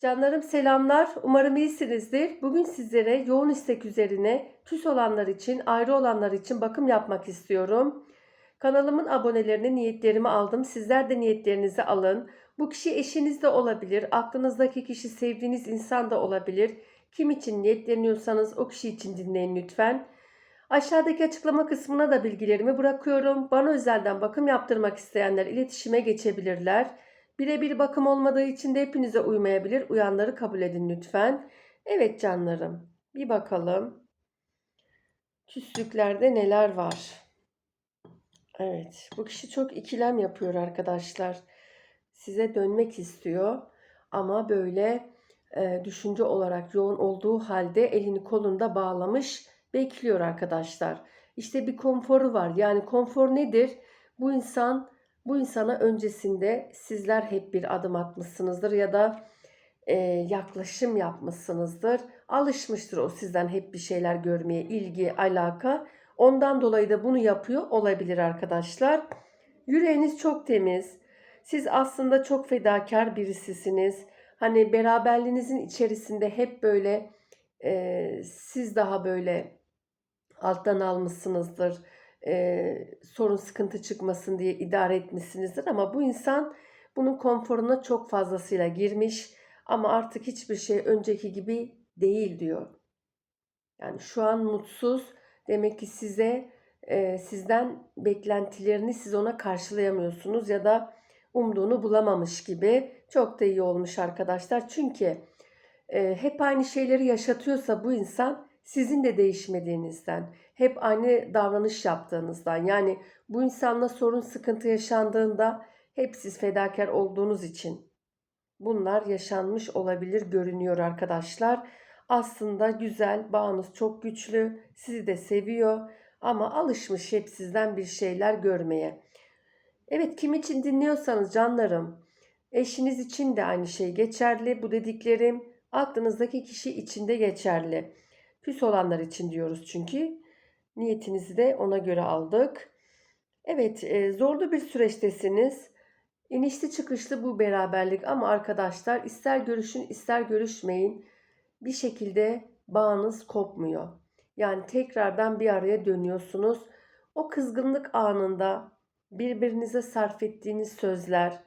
Canlarım selamlar. Umarım iyisinizdir. Bugün sizlere yoğun istek üzerine küs olanlar için, ayrı olanlar için bakım yapmak istiyorum. Kanalımın abonelerine niyetlerimi aldım. Sizler de niyetlerinizi alın. Bu kişi eşiniz de olabilir. Aklınızdaki kişi sevdiğiniz insan da olabilir. Kim için niyetleniyorsanız o kişi için dinleyin lütfen. Aşağıdaki açıklama kısmına da bilgilerimi bırakıyorum. Bana özelden bakım yaptırmak isteyenler iletişime geçebilirler. Birebir bakım olmadığı için de hepinize uymayabilir. Uyanları kabul edin lütfen. Evet canlarım. Bir bakalım. Küslüklerde neler var? Evet. Bu kişi çok ikilem yapıyor arkadaşlar. Size dönmek istiyor. Ama böyle e, düşünce olarak yoğun olduğu halde elini kolunda bağlamış bekliyor arkadaşlar. İşte bir konforu var. Yani konfor nedir? Bu insan bu insana öncesinde sizler hep bir adım atmışsınızdır ya da e, yaklaşım yapmışsınızdır. Alışmıştır o sizden hep bir şeyler görmeye, ilgi, alaka. Ondan dolayı da bunu yapıyor olabilir arkadaşlar. Yüreğiniz çok temiz. Siz aslında çok fedakar birisisiniz. Hani beraberliğinizin içerisinde hep böyle e, siz daha böyle alttan almışsınızdır e, sorun sıkıntı çıkmasın diye idare etmişsinizdir ama bu insan bunun konforuna çok fazlasıyla girmiş ama artık hiçbir şey önceki gibi değil diyor. Yani şu an mutsuz demek ki size e, sizden beklentilerini siz ona karşılayamıyorsunuz ya da umduğunu bulamamış gibi çok da iyi olmuş arkadaşlar. Çünkü e, hep aynı şeyleri yaşatıyorsa bu insan sizin de değişmediğinizden, hep aynı davranış yaptığınızdan yani bu insanla sorun sıkıntı yaşandığında hep siz fedakar olduğunuz için bunlar yaşanmış olabilir görünüyor arkadaşlar. Aslında güzel, bağınız çok güçlü, sizi de seviyor ama alışmış hep sizden bir şeyler görmeye. Evet kim için dinliyorsanız canlarım, eşiniz için de aynı şey geçerli. Bu dediklerim aklınızdaki kişi için de geçerli. Küs olanlar için diyoruz çünkü. Niyetinizi de ona göre aldık. Evet e, zorlu bir süreçtesiniz. İnişli çıkışlı bu beraberlik ama arkadaşlar ister görüşün ister görüşmeyin bir şekilde bağınız kopmuyor. Yani tekrardan bir araya dönüyorsunuz. O kızgınlık anında birbirinize sarf ettiğiniz sözler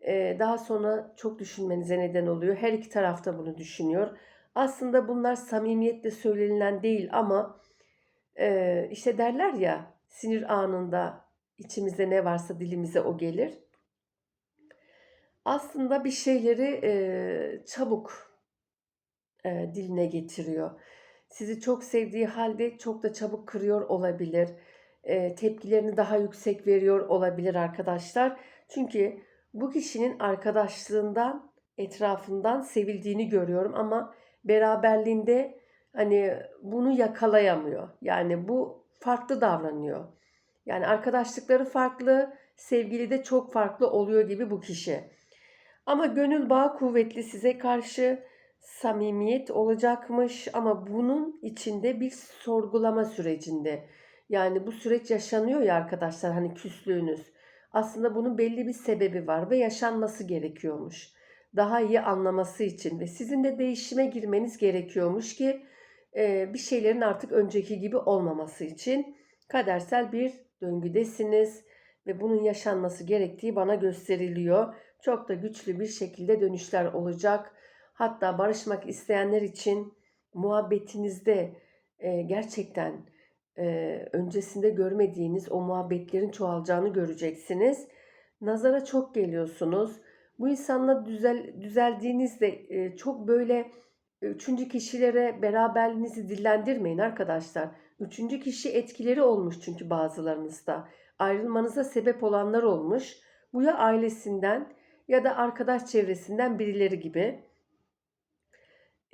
e, daha sonra çok düşünmenize neden oluyor. Her iki tarafta bunu düşünüyor. Aslında bunlar samimiyetle söylenilen değil ama e, işte derler ya sinir anında içimizde ne varsa dilimize o gelir. Aslında bir şeyleri e, çabuk e, diline getiriyor. Sizi çok sevdiği halde çok da çabuk kırıyor olabilir. E, tepkilerini daha yüksek veriyor olabilir arkadaşlar. Çünkü bu kişinin arkadaşlığından, etrafından sevildiğini görüyorum ama beraberliğinde hani bunu yakalayamıyor. Yani bu farklı davranıyor. Yani arkadaşlıkları farklı, sevgili de çok farklı oluyor gibi bu kişi. Ama gönül bağı kuvvetli size karşı samimiyet olacakmış ama bunun içinde bir sorgulama sürecinde. Yani bu süreç yaşanıyor ya arkadaşlar hani küslüğünüz. Aslında bunun belli bir sebebi var ve yaşanması gerekiyormuş daha iyi anlaması için ve sizin de değişime girmeniz gerekiyormuş ki e, bir şeylerin artık önceki gibi olmaması için kadersel bir döngüdesiniz ve bunun yaşanması gerektiği bana gösteriliyor. Çok da güçlü bir şekilde dönüşler olacak. Hatta barışmak isteyenler için muhabbetinizde e, gerçekten e, öncesinde görmediğiniz o muhabbetlerin çoğalacağını göreceksiniz. Nazara çok geliyorsunuz bu insanla düzel, düzeldiğinizde e, çok böyle üçüncü kişilere beraberliğinizi dillendirmeyin arkadaşlar. Üçüncü kişi etkileri olmuş çünkü bazılarınızda. Ayrılmanıza sebep olanlar olmuş. Bu ya ailesinden ya da arkadaş çevresinden birileri gibi.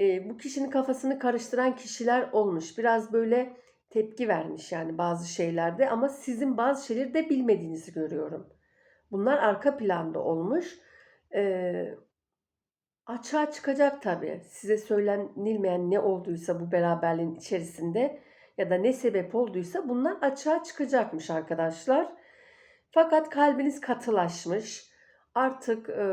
E, bu kişinin kafasını karıştıran kişiler olmuş. Biraz böyle tepki vermiş yani bazı şeylerde ama sizin bazı şeyleri de bilmediğinizi görüyorum. Bunlar arka planda olmuş e, açığa çıkacak tabii. Size söylenilmeyen ne olduysa bu beraberliğin içerisinde ya da ne sebep olduysa bunlar açığa çıkacakmış arkadaşlar. Fakat kalbiniz katılaşmış. Artık e,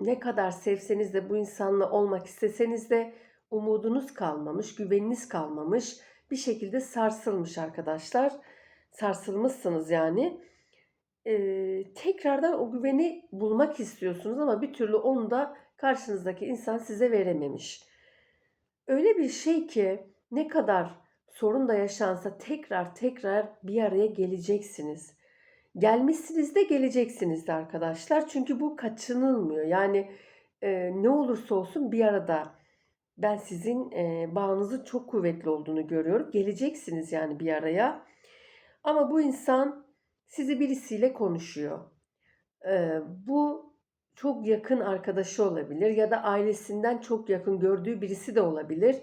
ne kadar sevseniz de bu insanla olmak isteseniz de umudunuz kalmamış, güveniniz kalmamış. Bir şekilde sarsılmış arkadaşlar. Sarsılmışsınız yani. Ee, tekrardan o güveni bulmak istiyorsunuz ama bir türlü onu da karşınızdaki insan size verememiş. Öyle bir şey ki ne kadar sorun da yaşansa tekrar tekrar bir araya geleceksiniz. Gelmişsiniz de geleceksiniz de arkadaşlar. Çünkü bu kaçınılmıyor. Yani e, ne olursa olsun bir arada ben sizin e, bağınızın çok kuvvetli olduğunu görüyorum. Geleceksiniz yani bir araya. Ama bu insan sizi birisiyle konuşuyor. E, bu çok yakın arkadaşı olabilir ya da ailesinden çok yakın gördüğü birisi de olabilir.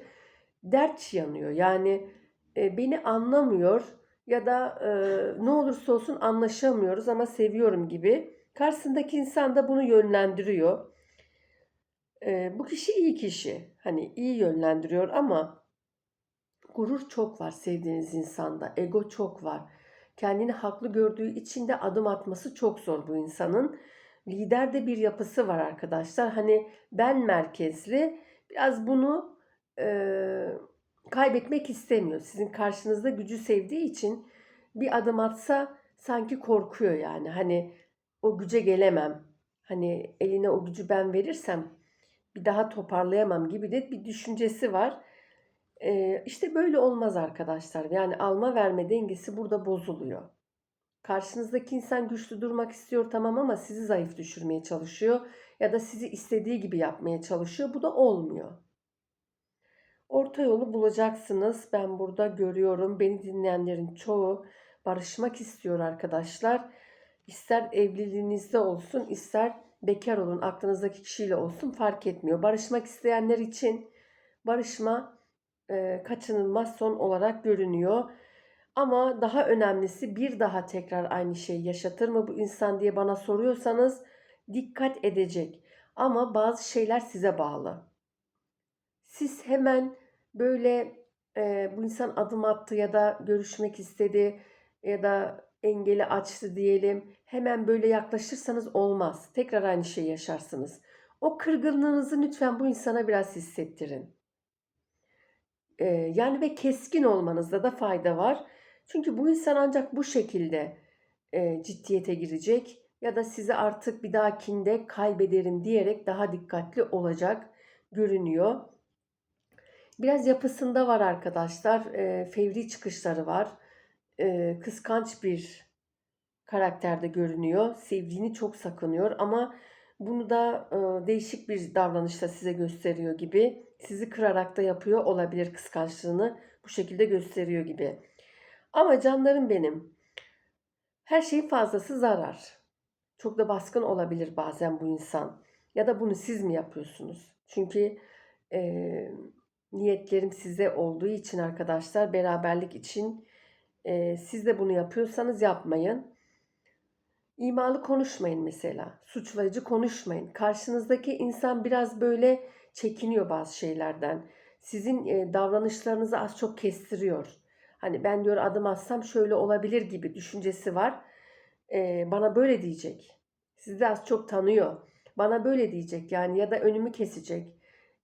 Dert yanıyor. Yani e, beni anlamıyor ya da e, ne olursa olsun anlaşamıyoruz ama seviyorum gibi. Karşısındaki insan da bunu yönlendiriyor. E, bu kişi iyi kişi. Hani iyi yönlendiriyor ama gurur çok var sevdiğiniz insanda. Ego çok var. Kendini haklı gördüğü için de adım atması çok zor bu insanın. Lider de bir yapısı var arkadaşlar. Hani ben merkezli. Biraz bunu e, kaybetmek istemiyor. Sizin karşınızda gücü sevdiği için bir adım atsa sanki korkuyor yani. Hani o güce gelemem. Hani eline o gücü ben verirsem bir daha toparlayamam gibi de bir düşüncesi var. Ee, işte böyle olmaz arkadaşlar. Yani alma verme dengesi burada bozuluyor. Karşınızdaki insan güçlü durmak istiyor tamam ama sizi zayıf düşürmeye çalışıyor ya da sizi istediği gibi yapmaya çalışıyor. Bu da olmuyor. Orta yolu bulacaksınız. Ben burada görüyorum. Beni dinleyenlerin çoğu barışmak istiyor arkadaşlar. İster evliliğinizde olsun, ister bekar olun, aklınızdaki kişiyle olsun fark etmiyor. Barışmak isteyenler için barışma e, kaçınılmaz son olarak görünüyor. Ama daha önemlisi bir daha tekrar aynı şeyi yaşatır mı bu insan diye bana soruyorsanız dikkat edecek. Ama bazı şeyler size bağlı. Siz hemen böyle e, bu insan adım attı ya da görüşmek istedi ya da engeli açtı diyelim. Hemen böyle yaklaşırsanız olmaz. Tekrar aynı şeyi yaşarsınız. O kırgınlığınızı lütfen bu insana biraz hissettirin. Yani ve keskin olmanızda da fayda var. Çünkü bu insan ancak bu şekilde ciddiyete girecek ya da sizi artık bir dahakinde kaybederim diyerek daha dikkatli olacak görünüyor. Biraz yapısında var arkadaşlar. E, fevri çıkışları var. E, kıskanç bir karakterde görünüyor. Sevdiğini çok sakınıyor ama bunu da e, değişik bir davranışla size gösteriyor gibi. Sizi kırarak da yapıyor olabilir kıskançlığını bu şekilde gösteriyor gibi. Ama canlarım benim. Her şeyin fazlası zarar. Çok da baskın olabilir bazen bu insan. Ya da bunu siz mi yapıyorsunuz? Çünkü e, niyetlerim size olduğu için arkadaşlar beraberlik için e, siz de bunu yapıyorsanız yapmayın. İmalı konuşmayın mesela. Suçlayıcı konuşmayın. Karşınızdaki insan biraz böyle çekiniyor bazı şeylerden. Sizin e, davranışlarınızı az çok kestiriyor. Hani ben diyor adım atsam şöyle olabilir gibi düşüncesi var. Ee, bana böyle diyecek. Sizi de az çok tanıyor. Bana böyle diyecek yani ya da önümü kesecek.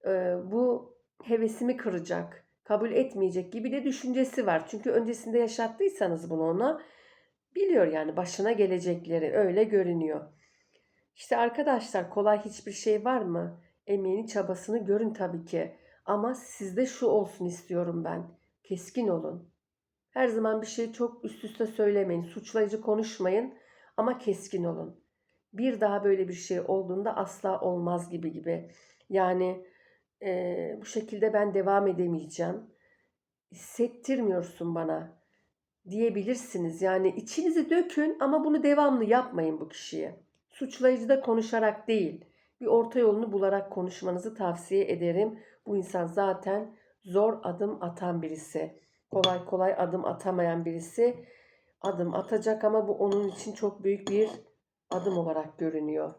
Ee, bu hevesimi kıracak. Kabul etmeyecek gibi de düşüncesi var. Çünkü öncesinde yaşattıysanız bunu ona biliyor yani başına gelecekleri öyle görünüyor. İşte arkadaşlar kolay hiçbir şey var mı? Emeğini çabasını görün tabii ki. Ama sizde şu olsun istiyorum ben. Keskin olun. Her zaman bir şeyi çok üst üste söylemeyin. Suçlayıcı konuşmayın ama keskin olun. Bir daha böyle bir şey olduğunda asla olmaz gibi gibi. Yani e, bu şekilde ben devam edemeyeceğim. Hissettirmiyorsun bana diyebilirsiniz. Yani içinizi dökün ama bunu devamlı yapmayın bu kişiye. Suçlayıcı da konuşarak değil. Bir orta yolunu bularak konuşmanızı tavsiye ederim. Bu insan zaten zor adım atan birisi kolay kolay adım atamayan birisi adım atacak ama bu onun için çok büyük bir adım olarak görünüyor.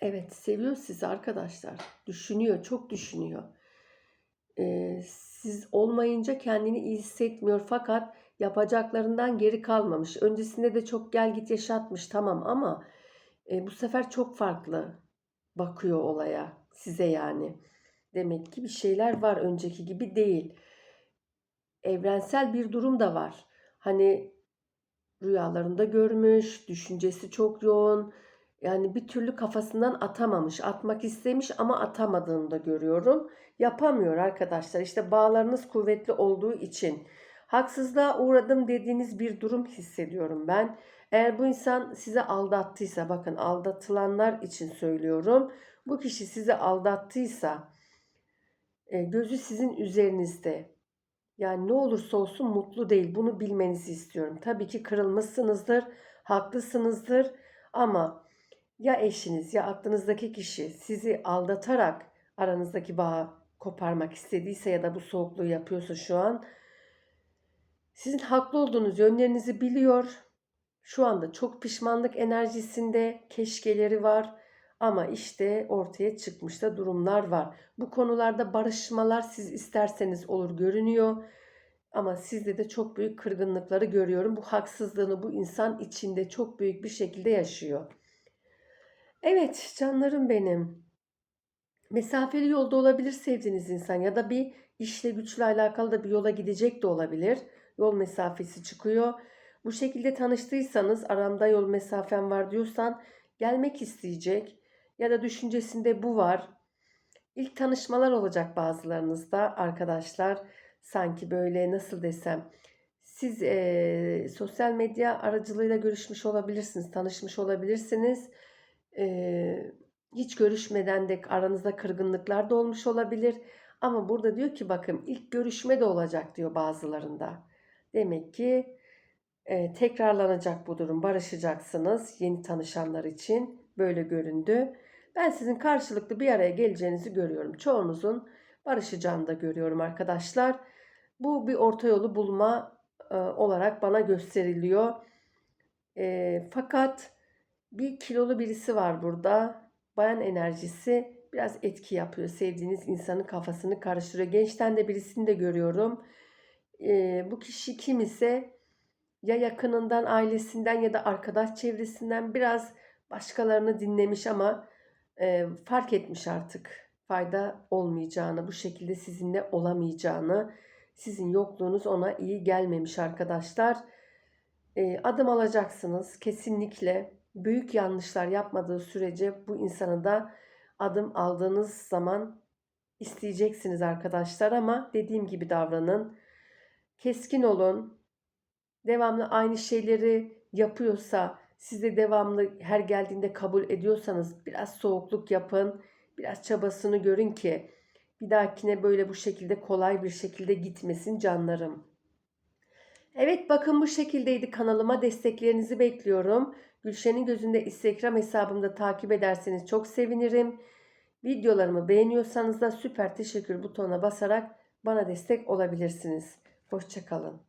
Evet seviyor sizi arkadaşlar. Düşünüyor, çok düşünüyor. Ee, siz olmayınca kendini iyi hissetmiyor fakat yapacaklarından geri kalmamış. Öncesinde de çok gel git yaşatmış tamam ama e, bu sefer çok farklı. bakıyor olaya. Size yani. Demek ki bir şeyler var önceki gibi değil. Evrensel bir durum da var. Hani rüyalarında görmüş, düşüncesi çok yoğun. Yani bir türlü kafasından atamamış, atmak istemiş ama atamadığını da görüyorum. Yapamıyor arkadaşlar. İşte bağlarınız kuvvetli olduğu için haksızlığa uğradım dediğiniz bir durum hissediyorum ben. Eğer bu insan size aldattıysa, bakın aldatılanlar için söylüyorum. Bu kişi sizi aldattıysa e, gözü sizin üzerinizde. Yani ne olursa olsun mutlu değil. Bunu bilmenizi istiyorum. Tabii ki kırılmışsınızdır, haklısınızdır ama ya eşiniz ya aklınızdaki kişi sizi aldatarak aranızdaki bağı koparmak istediyse ya da bu soğukluğu yapıyorsa şu an sizin haklı olduğunuz yönlerinizi biliyor. Şu anda çok pişmanlık enerjisinde keşkeleri var ama işte ortaya çıkmış da durumlar var. Bu konularda barışmalar siz isterseniz olur görünüyor. Ama sizde de çok büyük kırgınlıkları görüyorum. Bu haksızlığını bu insan içinde çok büyük bir şekilde yaşıyor. Evet canlarım benim. Mesafeli yolda olabilir sevdiğiniz insan ya da bir işle güçle alakalı da bir yola gidecek de olabilir. Yol mesafesi çıkıyor. Bu şekilde tanıştıysanız aramda yol mesafem var diyorsan gelmek isteyecek ya da düşüncesinde bu var. İlk tanışmalar olacak bazılarınızda arkadaşlar. Sanki böyle nasıl desem siz e, sosyal medya aracılığıyla görüşmüş olabilirsiniz, tanışmış olabilirsiniz. E, hiç görüşmeden de aranızda kırgınlıklar da olmuş olabilir. Ama burada diyor ki bakın ilk görüşme de olacak diyor bazılarında. Demek ki e, tekrarlanacak bu durum. Barışacaksınız yeni tanışanlar için. Böyle göründü. Ben sizin karşılıklı bir araya geleceğinizi görüyorum. Çoğunuzun barışacağını da görüyorum arkadaşlar. Bu bir orta yolu bulma e, olarak bana gösteriliyor. E, fakat bir kilolu birisi var burada. Bayan enerjisi biraz etki yapıyor. Sevdiğiniz insanın kafasını karıştırıyor. Gençten de birisini de görüyorum. E, bu kişi kim ise ya yakınından, ailesinden ya da arkadaş çevresinden biraz başkalarını dinlemiş ama e, fark etmiş artık fayda olmayacağını, bu şekilde sizinle olamayacağını, sizin yokluğunuz ona iyi gelmemiş arkadaşlar. E, adım alacaksınız kesinlikle. Büyük yanlışlar yapmadığı sürece bu insanı da adım aldığınız zaman isteyeceksiniz arkadaşlar ama dediğim gibi davranın. Keskin olun. Devamlı aynı şeyleri yapıyorsa siz de devamlı her geldiğinde kabul ediyorsanız biraz soğukluk yapın. Biraz çabasını görün ki bir dahakine böyle bu şekilde kolay bir şekilde gitmesin canlarım. Evet bakın bu şekildeydi kanalıma desteklerinizi bekliyorum. Gülşen'in gözünde Instagram hesabımda takip ederseniz çok sevinirim. Videolarımı beğeniyorsanız da süper teşekkür butonuna basarak bana destek olabilirsiniz. Hoşçakalın.